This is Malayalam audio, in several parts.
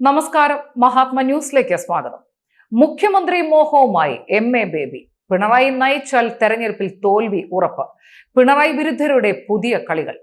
നമസ്കാരം. മഹാത്മ ന്യൂസിലേക്ക് സ്വാഗതം. മുഖ്യമന്ത്രി മോഹവുമായി എം എ ബേബി. പിണറായി നയിച്ചാൽ തെരഞ്ഞെടുപ്പിൽ തോൽവി ഉറപ്പ്. പിണറായി വിരുദ്ധരുടെ പുതിയ കളികൾ.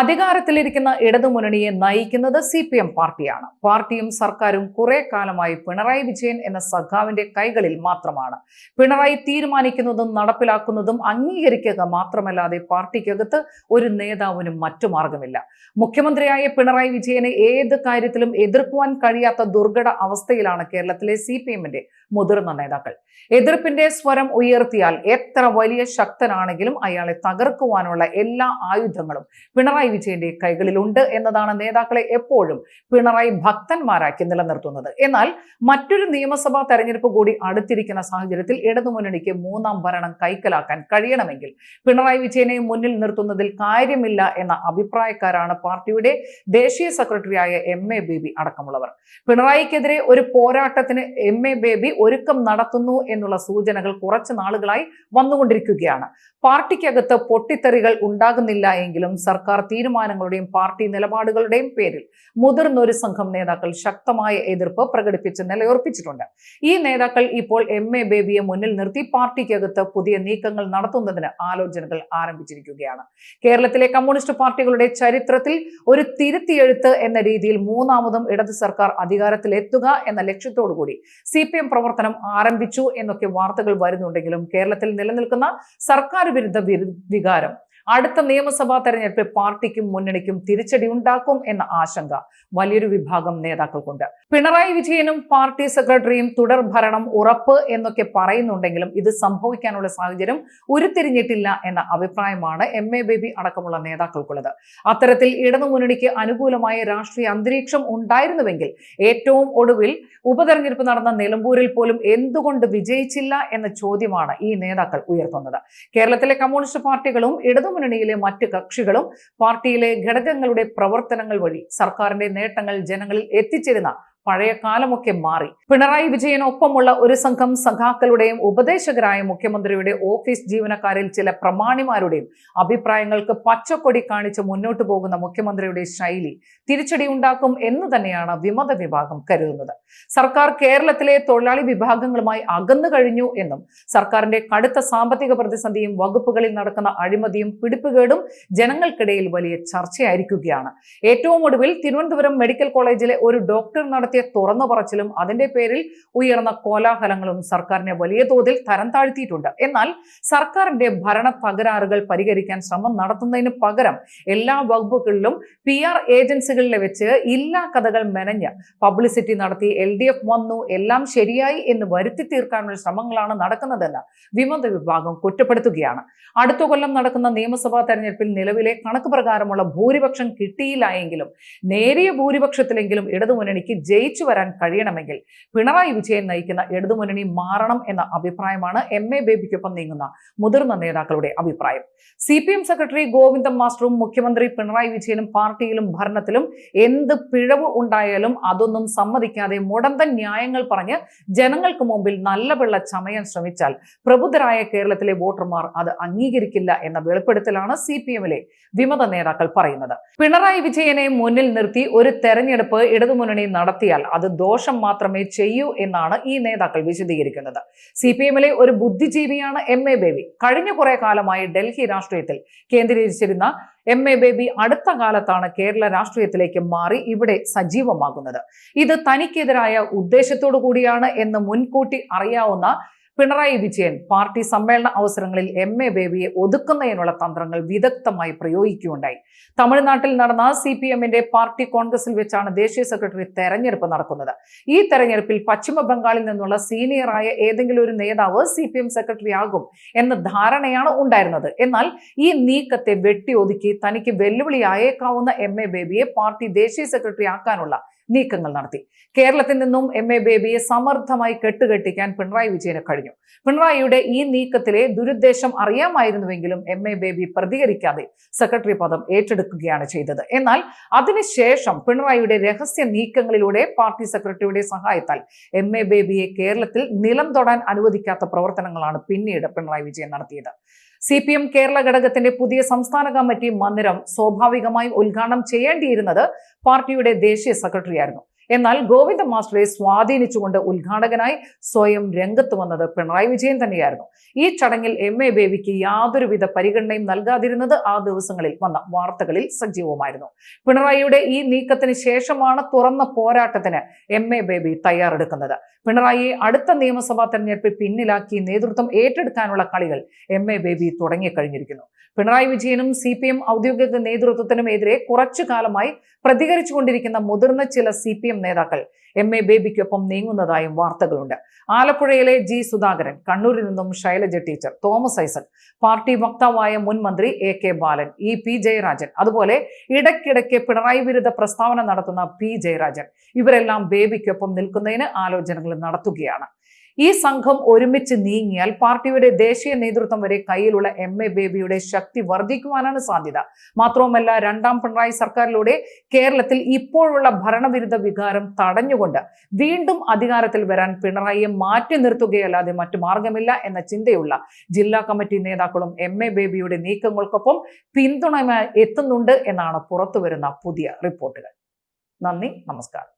അധികാരത്തിലിരിക്കുന്ന ഇടതുമുന്നണിയെ നയിക്കുന്നത് സി പി എം പാർട്ടിയാണ്. പാർട്ടിയും സർക്കാരും കുറെ കാലമായി പിണറായി വിജയൻ എന്ന സഖാവിന്റെ കൈകളിൽ മാത്രമാണ്. പിണറായി തീരുമാനിക്കുന്നതും നടപ്പിലാക്കുന്നതും അംഗീകരിക്കുക മാത്രമല്ലാതെ പാർട്ടിക്കകത്ത് ഒരു നേതാവിനും മറ്റു മാർഗമില്ല. മുഖ്യമന്ത്രിയായ പിണറായി വിജയനെ ഏത് കാര്യത്തിലും എതിർക്കുവാൻ കഴിയാത്ത ദുർഘട അവസ്ഥയിലാണ് കേരളത്തിലെ സി പി എമ്മിന്റെ മുതിർന്ന നേതാക്കൾ. എതിർപ്പിന്റെ സ്വരം ഉയർത്തിയാൽ എത്ര വലിയ ശക്തനാണെങ്കിലും അയാളെ തകർക്കുവാനുള്ള എല്ലാ ആയുധങ്ങളും പിണറായി വിജയന്റെ കൈകളിലുണ്ട് എന്നതാണ് നേതാക്കളെ എപ്പോഴും പിണറായി ഭക്തന്മാരാക്കി നിലനിർത്തുന്നത്. എന്നാൽ മറ്റൊരു നിയമസഭാ തെരഞ്ഞെടുപ്പ് കൂടി അടുത്തിരിക്കുന്ന സാഹചര്യത്തിൽ ഇടതുമുന്നണിക്ക് മൂന്നാം ഭരണം കൈക്കലാക്കാൻ കഴിയണമെങ്കിൽ പിണറായി വിജയനെ മുന്നിൽ നിർത്തുന്നതിൽ കാര്യമില്ല എന്ന അഭിപ്രായക്കാരാണ് പാർട്ടിയുടെ ദേശീയ സെക്രട്ടറിയായ എം എ ബേബി അടക്കമുള്ളവർ. പിണറായിക്കെതിരെ ഒരു പോരാട്ടത്തിന് എം എ ബേബി ഒരുക്കം നടത്തുന്നു എന്നുള്ള സൂചനകൾ കുറച്ച് നാളുകളായി വന്നുകൊണ്ടിരിക്കുകയാണ്. പാർട്ടിക്കകത്ത് പൊട്ടിത്തെറികൾ ഉണ്ടാകുന്നില്ല എങ്കിലും സർക്കാർ തീരുമാനങ്ങളുടെയും പാർട്ടി നിലപാടുകളുടെയും പേരിൽ മുതിർന്ന ഒരു സംഘം നേതാക്കൾ ശക്തമായ എതിർപ്പ് പ്രകടിപ്പിച്ച് നിലയുറപ്പിച്ചിട്ടുണ്ട്. ഈ നേതാക്കൾ ഇപ്പോൾ എം എ ബേബിയെ മുന്നിൽ നിർത്തി പാർട്ടിക്കകത്ത് പുതിയ നീക്കങ്ങൾ നടത്തുന്നതിന് ആലോചനകൾ ആരംഭിച്ചിരിക്കുകയാണ്. കേരളത്തിലെ കമ്മ്യൂണിസ്റ്റ് പാർട്ടികളുടെ ചരിത്രത്തിൽ ഒരു തിരുത്തിയെഴുത്ത് എന്ന രീതിയിൽ മൂന്നാമതും ഇടത് സർക്കാർ അധികാരത്തിലെത്തുക എന്ന ലക്ഷ്യത്തോടു കൂടി സി പി എം പ്രവർത്തനം ആരംഭിച്ചു എന്നൊക്കെ വാർത്തകൾ വരുന്നുണ്ടെങ്കിലും കേരളത്തിൽ നിലനിൽക്കുന്ന സർക്കാർ വിരുദ്ധ വിരു- വികാരം അടുത്ത നിയമസഭാ തെരഞ്ഞെടുപ്പിൽ പാർട്ടിക്കും മുന്നണിക്കും തിരിച്ചടി ഉണ്ടാക്കും എന്ന ആശങ്ക വലിയൊരു വിഭാഗം നേതാക്കൾക്കുണ്ട്. പിണറായി വിജയനും പാർട്ടി സെക്രട്ടറിയും തുടർ ഭരണം ഉറപ്പ് എന്നൊക്കെ പറയുന്നുണ്ടെങ്കിലും ഇത് സംഭവിക്കാനുള്ള സാഹചര്യം ഉരുത്തിരിഞ്ഞിട്ടില്ല എന്ന അഭിപ്രായമാണ് എം എ ബേബി അടക്കമുള്ള നേതാക്കൾക്കുള്ളത്. അത്തരത്തിൽ ഇടതുമുന്നണിക്ക് അനുകൂലമായ രാഷ്ട്രീയ അന്തരീക്ഷം ഉണ്ടായിരുന്നുവെങ്കിൽ ഏറ്റവും ഒടുവിൽ ഉപതെരഞ്ഞെടുപ്പ് നടന്ന നിലമ്പൂരിൽ പോലും എന്തുകൊണ്ട് വിജയിച്ചില്ല എന്ന ചോദ്യമാണ് ഈ നേതാക്കൾ ഉയർത്തുന്നത്. കേരളത്തിലെ കമ്മ്യൂണിസ്റ്റ് പാർട്ടികളും ഇടതുമുന്നണിയിലെ മറ്റ് കക്ഷികളും പാർട്ടിയിലെ ഘടകങ്ങളുടെ പ്രവർത്തനങ്ങൾ വഴി സർക്കാരിന്റെ നേട്ടങ്ങൾ ജനങ്ങളിൽ എത്തിച്ചിരുന്ന പഴയ കാലമൊക്കെ മാറി. പിണറായി വിജയനൊപ്പമുള്ള ഒരു സംഘം സഖാക്കളുടെയും ഉപദേശകരായ മുഖ്യമന്ത്രിയുടെ ഓഫീസ് ജീവനക്കാരിൽ ചില പ്രമാണിമാരുടെയും അഭിപ്രായങ്ങൾക്ക് പച്ചക്കൊടി കാണിച്ച് മുന്നോട്ടു പോകുന്ന മുഖ്യമന്ത്രിയുടെ ശൈലി തിരിച്ചടി ഉണ്ടാക്കും എന്ന് തന്നെയാണ് വിമത വിഭാഗം കരുതുന്നത്. സർക്കാർ കേരളത്തിലെ തൊഴിലാളി വിഭാഗങ്ങളുമായി അകന്നു കഴിഞ്ഞു എന്നും സർക്കാരിന്റെ കടുത്ത സാമ്പത്തിക പ്രതിസന്ധിയും വകുപ്പുകളിൽ നടക്കുന്ന അഴിമതിയും പിടിപ്പുകേടും ജനങ്ങൾക്കിടയിൽ വലിയ ചർച്ചയായിരിക്കുകയാണ്. ഏറ്റവും ഒടുവിൽ തിരുവനന്തപുരം മെഡിക്കൽ കോളേജിലെ ഒരു ഡോക്ടർ നടത്തിയ തുറന്നു പറച്ചിലും അതിന്റെ പേരിൽ ഉയർന്ന കോലാഹലങ്ങളും സർക്കാരിനെ വലിയ തോതിൽ തരം താഴ്ത്തിയിട്ടുണ്ട്. എന്നാൽ സർക്കാരിന്റെ ഭരണ തകരാറുകൾ പരിഹരിക്കാൻ ശ്രമം നടത്തുന്നതിന് പകരം എല്ലാ വകുപ്പുകളിലും പി ആർ ഏജൻസികളിലെ വെച്ച് ഇല്ലാ കഥകൾ മെനഞ്ഞ് പബ്ലിസിറ്റി നടത്തി എൽ ഡി എഫ് വന്നു എല്ലാം ശരിയായി എന്ന് വരുത്തി തീർക്കാനുള്ള ശ്രമങ്ങളാണ് നടക്കുന്നതെന്ന് വിമത വിഭാഗം കുറ്റപ്പെടുത്തുകയാണ്. അടുത്ത കൊല്ലം നടക്കുന്ന നിയമസഭാ തെരഞ്ഞെടുപ്പിൽ നിലവിലെ കണക്ക് പ്രകാരമുള്ള ഭൂരിപക്ഷം കിട്ടിയില്ല എങ്കിലും നേരിയ ഭൂരിപക്ഷത്തിലെങ്കിലും ഇടതുമുന്നണിക്ക് ജയിച്ചു വരാൻ കഴിയണമെങ്കിൽ പിണറായി വിജയൻ നയിക്കുന്ന ഇടതുമുന്നണി മാറണം എന്ന അഭിപ്രായമാണ് എം എ ബേബിക്കൊപ്പം നീങ്ങുന്ന മുതിർന്ന നേതാക്കളുടെ അഭിപ്രായം. C P M secretary Govindan മാസ്റ്ററും മുഖ്യമന്ത്രി പിണറായി വിജയനും പാർട്ടിയിലും ഭരണത്തിലും എന്ത് പിഴവ് ഉണ്ടായാലും അതൊന്നും സമ്മതിക്കാതെ മുടന്തൻ ന്യായങ്ങൾ പറഞ്ഞ് ജനങ്ങൾക്ക് മുമ്പിൽ നല്ല പിള്ള ചമയാൻ ശ്രമിച്ചാൽ പ്രബുദ്ധരായ കേരളത്തിലെ വോട്ടർമാർ അത് അംഗീകരിക്കില്ല എന്ന വെളിപ്പെടുത്തലാണ് സി പി എമ്മിലെ വിമത നേതാക്കൾ പറയുന്നത്. പിണറായി വിജയനെ മുന്നിൽ നിർത്തി ഒരു തെരഞ്ഞെടുപ്പ് ഇടതുമുന്നണി നടത്തിയാൽ അത് ദോഷം മാത്രമേ ചെയ്യൂ എന്നാണ് ഈ നേതാക്കൾ വിശദീകരിക്കുന്നത്. സി പി എമ്മിലെ ഒരു ബുദ്ധിജീവിയാണ് എം എ ബേബി കഴിഞ്ഞ കുറെ കാലമായി ഡൽഹി രാഷ്ട്രീയത്തിൽ കേന്ദ്രീകരിച്ചിരുന്ന എം എ ബേബി അടുത്ത കാലത്താണ് കേരള രാഷ്ട്രീയത്തിലേക്ക് മാറി ഇവിടെ സജീവമാകുന്നത്. ഇത് തനിക്കെതിരായ ഉദ്ദേശത്തോടു കൂടിയാണ് എന്ന് മുൻകൂട്ടി അറിയാവുന്ന പിണറായി വിജയൻ പാർട്ടി സമ്മേളന അവസരങ്ങളിൽ എം എ ബേബിയെ ഒതുക്കുന്നതിനുള്ള തന്ത്രങ്ങൾ വിദഗ്ധമായി പ്രയോഗിക്കുകയുണ്ടായി. തമിഴ്നാട്ടിൽ നടന്ന സി പി എമ്മിന്റെ പാർട്ടി കോൺഗ്രസിൽ വെച്ചാണ് ദേശീയ സെക്രട്ടറി തെരഞ്ഞെടുപ്പ് നടക്കുന്നത്. ഈ തെരഞ്ഞെടുപ്പിൽ പശ്ചിമ ബംഗാളിൽ നിന്നുള്ള സീനിയറായ ഏതെങ്കിലും ഒരു നേതാവ് സി പി എം സെക്രട്ടറി ആകും എന്ന ധാരണയാണ് ഉണ്ടായിരുന്നത്. എന്നാൽ ഈ നീക്കത്തെ വെട്ടി ഒതുക്കി തനിക്ക് വെല്ലുവിളിയായേക്കാവുന്ന എം എ ബേബിയെ പാർട്ടി ദേശീയ സെക്രട്ടറി ആക്കാനുള്ള നീക്കങ്ങൾ നടത്തി. കേരളത്തിൽ നിന്നും എം എ ബേബിയെ സമർത്ഥമായി കെട്ടുകെട്ടിക്കാൻ പിണറായി വിജയന് കഴിഞ്ഞു. പിണറായിയുടെ ഈ നീക്കത്തിലെ ദുരുദ്ദേശം അറിയാമായിരുന്നുവെങ്കിലും എം എ ബേബി പ്രതികരിക്കാതെ സെക്രട്ടറി പദം ഏറ്റെടുക്കുകയാണ് ചെയ്തത്. എന്നാൽ അതിനുശേഷം പിണറായിയുടെ രഹസ്യ നീക്കങ്ങളിലൂടെ പാർട്ടി സെക്രട്ടറിയുടെ സഹായത്താൽ എം എ ബേബിയെ കേരളത്തിൽ നിലം തൊടാൻ അനുവദിക്കാത്ത പ്രവർത്തനങ്ങളാണ് പിന്നീട് പിണറായി വിജയൻ നടത്തിയത്. സി പി എം കേരള ഘടകത്തിന്റെ പുതിയ സംസ്ഥാന കമ്മിറ്റി മന്ദിരം സ്വാഭാവികമായും ഉദ്ഘാടനം ചെയ്യേണ്ടിയിരുന്നത് പാർട്ടിയുടെ ദേശീയ സെക്രട്ടറി ആയിരുന്നു എന്നാൽ ഗോവിന്ദ മാസ്റ്ററെ സ്വാധീനിച്ചുകൊണ്ട് ഉദ്ഘാടകനായി സ്വയം രംഗത്ത് വന്നത് പിണറായി വിജയൻ തന്നെയായിരുന്നു. ഈ ചടങ്ങിൽ എം എ ബേബിക്ക് യാതൊരുവിധ പരിഗണനയും നൽകാതിരുന്നത് ആ ദിവസങ്ങളിൽ വന്ന വാർത്തകളിൽ സജീവമായിരുന്നു പിണറായിയുടെ ഈ നീക്കത്തിന് ശേഷമാണ് തുറന്ന പോരാട്ടത്തിന് എം എ ബേബി തയ്യാറെടുക്കുന്നത്. പിണറായിയെ അടുത്ത നിയമസഭാ തെരഞ്ഞെടുപ്പിൽ പിന്നിലാക്കി നേതൃത്വം ഏറ്റെടുക്കാനുള്ള കളികൾ എം എ ബേബി തുടങ്ങിക്കഴിഞ്ഞിരിക്കുന്നു. പിണറായി വിജയനും സി പി എം ഔദ്യോഗിക നേതൃത്വത്തിനും എതിരെ കുറച്ചു കാലമായി പ്രതികരിച്ചുകൊണ്ടിരിക്കുന്ന മുതിർന്ന ചില സി പി എം നേതാക്കൾ എം എ ബേബിക്കൊപ്പം നീങ്ങുന്നതായും വാർത്തകളുണ്ട്. ആലപ്പുഴയിലെ ജി സുധാകരൻ കണ്ണൂരിൽ നിന്നും ശൈലജ ടീച്ചർ തോമസ് ഐസക് പാർട്ടി വക്താവായ മുൻ മന്ത്രി A K Balan E P Jayarajan അതുപോലെ ഇടയ്ക്കിടയ്ക്ക് പിണറായി വിരുദ്ധ പ്രസ്താവന നടത്തുന്ന പി ജയരാജൻ ഇവരെല്ലാം ബേബിക്കൊപ്പം നിൽക്കുന്നതിന് ആലോചനകൾ നടത്തുകയാണ്. ഈ സംഘം ഒരുമിച്ച് നീങ്ങിയാൽ പാർട്ടിയുടെ ദേശീയ നേതൃത്വം വരെ കയ്യിലുള്ള എം എ ബേബിയുടെ ശക്തി വർദ്ധിക്കുവാനാണ് സാധ്യത. മാത്രവുമല്ല രണ്ടാം പിണറായി സർക്കാരിലൂടെ കേരളത്തിൽ ഇപ്പോഴുള്ള ഭരണവിരുദ്ധ വികാരം തടഞ്ഞുകൊണ്ട് വീണ്ടും അധികാരത്തിൽ വരാൻ പിണറായിയെ മാറ്റി നിർത്തുകയല്ലാതെ മറ്റു മാർഗമില്ല എന്ന ചിന്തയുള്ള ജില്ലാ കമ്മിറ്റി നേതാക്കളും എം എ ബേബിയുടെ നീക്കങ്ങൾക്കൊപ്പം പിന്തുണ എത്തുന്നുണ്ട് എന്നാണ് പുറത്തുവരുന്ന പുതിയ റിപ്പോർട്ടുകൾ. നന്ദി നമസ്കാരം.